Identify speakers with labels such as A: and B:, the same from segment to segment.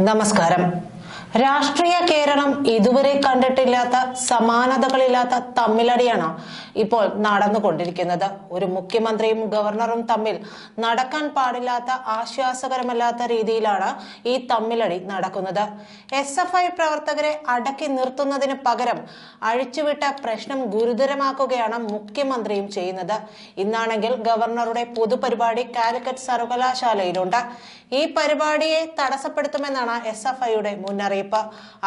A: നമസ്കാരം. രാഷ്ട്രീയ കേരളം ഇതുവരെ കണ്ടിട്ടില്ലാത്ത സമാനതകളില്ലാത്ത തമ്മിലടിയാണ് ഇപ്പോൾ നടന്നുകൊണ്ടിരിക്കുന്നത്. ഒരു മുഖ്യമന്ത്രിയും ഗവർണറും തമ്മിൽ നടക്കാൻ പാടില്ലാത്ത ആശ്വാസകരമല്ലാത്ത രീതിയിലാണ് ഈ തമ്മിലടി നടക്കുന്നത്. എസ് എഫ് ഐ പ്രവർത്തകരെ അടക്കി നിർത്തുന്നതിന് പകരം അഴിച്ചുവിട്ട പ്രശ്നം ഗുരുതരമാക്കുകയാണ് മുഖ്യമന്ത്രിയും ചെയ്യുന്നത്. ഇന്നാണെങ്കിൽ ഗവർണറുടെ പൊതുപരിപാടി കാലിക്കറ്റ് സർവകലാശാലയിലുണ്ട്. ഈ പരിപാടിയെ തടസ്സപ്പെടുത്തുമെന്നാണ് എസ് എഫ് ഐയുടെ മുന്നറിയിപ്പ്.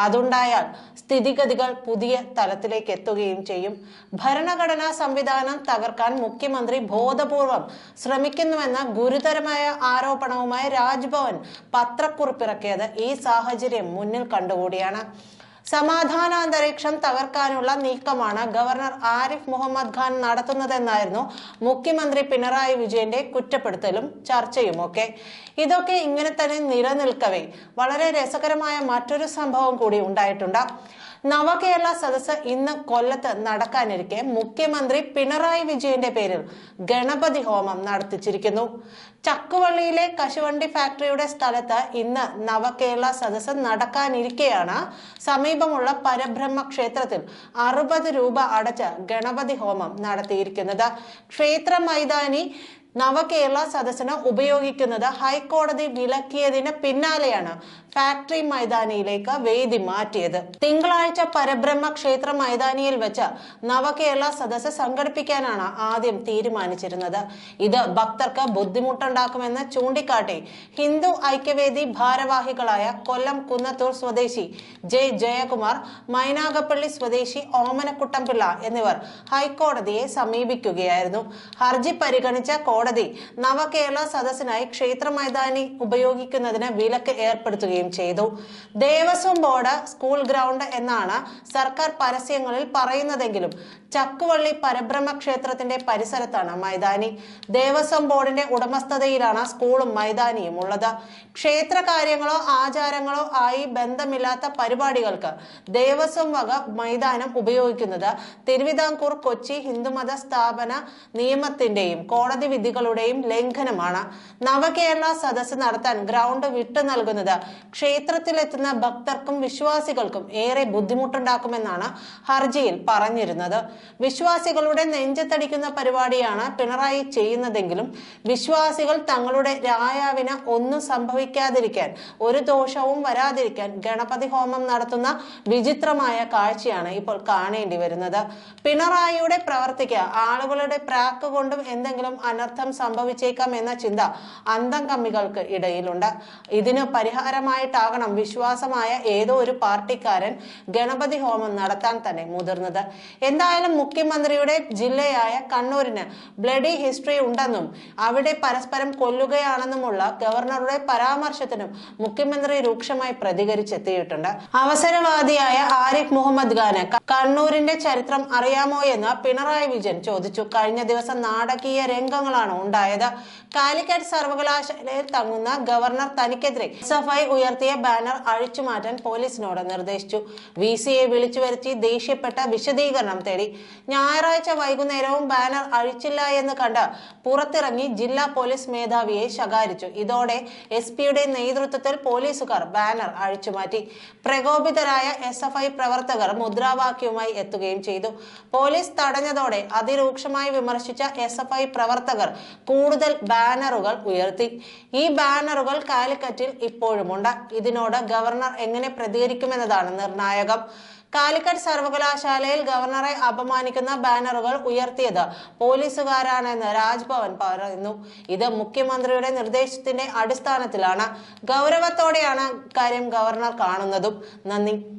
A: അതുണ്ടായാൽ സ്ഥിതിഗതികൾ പുതിയ തലത്തിലേക്ക് എത്തുകയും ചെയ്യും. ഭരണഘടനാ സംവിധാനം തകർക്കാൻ മുഖ്യമന്ത്രി ബോധപൂർവം ശ്രമിക്കുന്നുവെന്ന ഗുരുതരമായ ആരോപണവുമായി രാജ്ഭവൻ പത്രക്കുറിപ്പിറക്കിയത് ഈ സാഹചര്യം മുന്നിൽ കണ്ടുകൂടിയാണ്. സമാധാനാന്തരീക്ഷം തകർക്കാനുള്ള നീക്കമാണ് ഗവർണർ ആരിഫ് മുഹമ്മദ് ഖാൻ നടത്തുന്നതെന്നായിരുന്നു മുഖ്യമന്ത്രി പിണറായി വിജയന്റെ കുറ്റപ്പെടുത്തലും ചർച്ചയും ചർച്ചയുമൊക്കെ. ഇതൊക്കെ ഇങ്ങനെ തന്നെ നിലനിൽക്കവേ. വളരെ രസകരമായ മറ്റൊരു സംഭവം കൂടി ഉണ്ടായിട്ടുണ്ട്. നവകേരള സദസ് ഇന്ന് കൊല്ലത്ത് നടക്കാനിരിക്കെ മുഖ്യമന്ത്രി പിണറായി വിജയന്റെ പേരിൽ ഗണപതി ഹോമം നടത്തിച്ചിരിക്കുന്നു. ചക്കുവള്ളിയിലെ കശുവണ്ടി ഫാക്ടറിയുടെ സ്ഥലത്ത് ഇന്ന് നവകേരള സദസ് നടക്കാനിരിക്കെയാണ് സമീപമുള്ള പരബ്രഹ്മ ക്ഷേത്രത്തിൽ അറുപത് രൂപ അടച്ച് ഗണപതി ഹോമം നടത്തിയിരിക്കുന്നത്. ക്ഷേത്ര മൈതാനി നവകേരള സദസ്സിന് ഉപയോഗിക്കുന്നത് ഹൈക്കോടതി വിലക്കിയതിന് പിന്നാലെയാണ് ഫാക്ടറി മൈതാനിയിലേക്ക് വേദി മാറ്റിയത്. തിങ്കളാഴ്ച പരബ്രഹ്മ ക്ഷേത്ര മൈതാനിയിൽ വെച്ച് നവകേരള സദസ്സ് സംഘടിപ്പിക്കാനാണ് ആദ്യം തീരുമാനിച്ചിരുന്നത്. ഇത് ഭക്തർക്ക് ബുദ്ധിമുട്ടുണ്ടാക്കുമെന്ന് ചൂണ്ടിക്കാട്ടി ഹിന്ദു ഐക്യവേദി ഭാരവാഹികളായ കൊല്ലം കുന്നത്തൂർ സ്വദേശി ജെ ജയകുമാർ മൈനാഗപ്പള്ളി സ്വദേശി ഓമനക്കുട്ടംപിള്ള എന്നിവർ ഹൈക്കോടതിയെ സമീപിക്കുകയായിരുന്നു. ഹർജി പരിഗണിച്ച കോടതി നവകേരള സദസ്സിനായി ക്ഷേത്ര മൈതാനി ഉപയോഗിക്കുന്നതിന് വിലക്ക് ഏർപ്പെടുത്തുകയും ചെയ്തു. ദേവസ്വം ബോർഡ് സ്കൂൾ ഗ്രൗണ്ട് എന്നാണ് സർക്കാർ പരസ്യങ്ങളിൽ പറയുന്നതെങ്കിലും ചക്കുവള്ളി പരബ്രഹ്മ ക്ഷേത്രത്തിന്റെ പരിസരത്താണ് മൈതാനി. ദേവസ്വം ബോർഡിന്റെ ഉടമസ്ഥതയിലാണ് സ്കൂളും മൈതാനിയും ഉള്ളത്. ക്ഷേത്ര കാര്യങ്ങളോ ആചാരങ്ങളോ ആയി ബന്ധമില്ലാത്ത പരിപാടികൾക്ക് ദേവസ്വം വക മൈതാനം ഉപയോഗിക്കുന്നത് തിരുവിതാംകൂർ കൊച്ചി ഹിന്ദുമത സ്ഥാപന നിയമത്തിന്റെയും കോടതി വിധികളുടെയും ലംഘനമാണ്. നവകേരള സദസ്സ് നടത്താൻ ഗ്രൗണ്ട് വിട്ടു നൽകുന്നത് ക്ഷേത്രത്തിലെത്തുന്ന ഭക്തർക്കും വിശ്വാസികൾക്കും ഏറെ ബുദ്ധിമുട്ടുണ്ടാക്കുമെന്നാണ് ഹർജിയിൽ പറഞ്ഞിരുന്നത്. വിശ്വാസികളുടെ നെഞ്ചത്തടിക്കുന്ന പരിപാടിയാണ് പിണറായി ചെയ്യുന്നതെങ്കിലും വിശ്വാസികൾ തങ്ങളുടെ രായാവിന് ഒന്നും സംഭവിക്കാതിരിക്കാൻ ഒരു ദോഷവും വരാതിരിക്കാൻ ഗണപതി ഹോമം നടത്തുന്ന വിചിത്രമായ കാഴ്ചയാണ് ഇപ്പോൾ കാണേണ്ടി വരുന്നത്. പിണറായിയുടെ പ്രവർത്തിക്ക് ആളുകളുടെ പ്രാക്ക് കൊണ്ടും എന്തെങ്കിലും അനർത്ഥം സംഭവിച്ചേക്കാം എന്ന ചിന്ത അന്തം കമ്മികൾക്ക് ഇടയിലുണ്ട്. ഇതിന് പരിഹാരമായിട്ടാകണം വിശ്വാസമായ ഏതോ ഒരു പാർട്ടിക്കാരൻ ഗണപതി ഹോമം നടത്താൻ തന്നെ മുതിർന്നത്. എന്തായാലും മുഖ്യമന്ത്രിയുടെ ജില്ലയായ കണ്ണൂരിന് ബ്ലഡി ഹിസ്റ്ററി ഉണ്ടെന്നും അവിടെ പരസ്പരം കൊല്ലുകയാണെന്നുമുള്ള ഗവർണറുടെ പരാമർശത്തിനും മുഖ്യമന്ത്രി രൂക്ഷമായി പ്രതികരിച്ചെത്തിയിട്ടുണ്ട്. അവസരവാദിയായ ആരിഫ് മുഹമ്മദ് ഖാന് കണ്ണൂരിന്റെ ചരിത്രം അറിയാമോ എന്ന് പിണറായി വിജയൻ ചോദിച്ചു. കഴിഞ്ഞ ദിവസം നാടകീയ രംഗങ്ങളാണ് ഉണ്ടായത്. കാലിക്കറ്റ് സർവകലാശാലയിൽ തങ്ങുന്ന ഗവർണർ തനിക്കെതിരെ എസ് എഫ് ഐ ഉയർത്തിയ ബാനർ അഴിച്ചുമാറ്റാൻ പോലീസിനോട് നിർദ്ദേശിച്ചു. വി സിയെ വിളിച്ചു വരുത്തി ദേഷ്യപ്പെട്ട വിശദീകരണം തേടി. ഞായറാഴ്ച വൈകുന്നേരവും ബാനർ അഴിച്ചില്ല എന്ന് കണ്ട് പുറത്തിറങ്ങി ജില്ലാ പോലീസ് മേധാവിയെ ശകാരിച്ചു. ഇതോടെ എസ് പിയുടെ നേതൃത്വത്തിൽ പോലീസുകാർ ബാനർ അഴിച്ചുമാറ്റി പ്രകോപിതരായ എസ് എഫ് ഐ പ്രവർത്തകർ മുദ്രാവാക്യവുമായി എത്തുകയും ചെയ്തു. പോലീസ് തടഞ്ഞതോടെ അതിരൂക്ഷമായി വിമർശിച്ച എസ് എഫ് ഐ പ്രവർത്തകർ കൂടുതൽ ബാനറുകൾ ഉയർത്തി. ഈ ബാനറുകൾ കാലിക്കറ്റിൽ ഇപ്പോഴുമുണ്ട്. ഇതിനോട് ഗവർണർ എങ്ങനെ പ്രതികരിക്കുമെന്നതാണ് നിർണായകം. കാലിക്കറ്റ് സർവകലാശാലയിൽ ഗവർണറെ അപമാനിക്കുന്ന ബാനറുകൾ ഉയർത്തിയത് പോലീസുകാരാണെന്ന് രാജ്ഭവൻ പറയുന്നു. ഇത് മുഖ്യമന്ത്രിയുടെ നിർദ്ദേശത്തിന്റെ അടിസ്ഥാനത്തിലാണ്. ഗൗരവത്തോടെയാണ് കാര്യം ഗവർണർ കാണുന്നതും. നന്ദി.